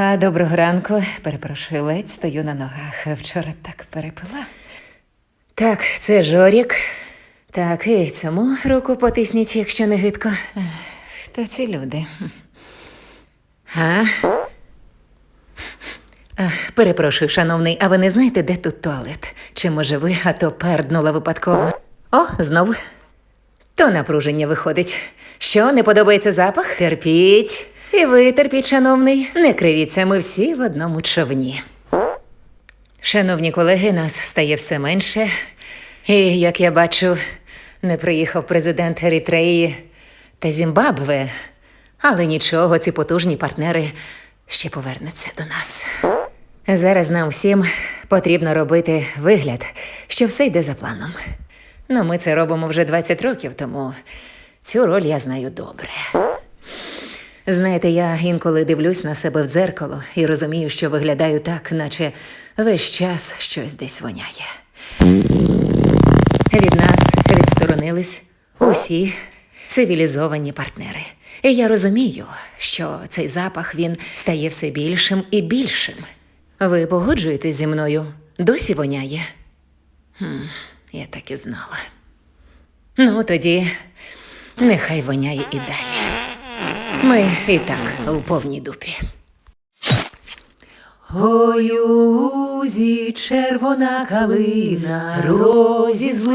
А доброго ранку. Перепрошую, ледь стою на ногах. Вчора так перепила. Так, це Жорік. Так, і цьому руку потисніть, якщо не гидко. Хто ці люди? А? А, перепрошую, шановний, а ви не знаєте, де тут туалет? Чи може ви, а то перднула випадково? О, знову. То напруження виходить. Що, не подобається запах? Терпіть. І ви терпіть, шановний. Не кривіться, ми всі в одному човні. Шановні колеги, нас стає все менше. І, як я бачу, не приїхав президент Еритреї та Зімбабве. Але нічого, ці потужні партнери ще повернуться до нас. Зараз нам всім потрібно робити вигляд, що все йде за планом. Ну, ми це робимо вже 20 років, тому цю роль я знаю добре. Знаєте, я інколи дивлюсь на себе в дзеркало і розумію, що виглядаю так, наче весь час щось десь воняє. Від нас відсторонились усі цивілізовані партнери. І я розумію, що цей запах він стає все більшим і більшим. Ви погоджуєтесь зі мною? Досі воняє? Хм, я так і знала. Ну, тоді нехай воняє і далі. Ми і так у повній дупі. Ой, у лузі червона калина розізлилася,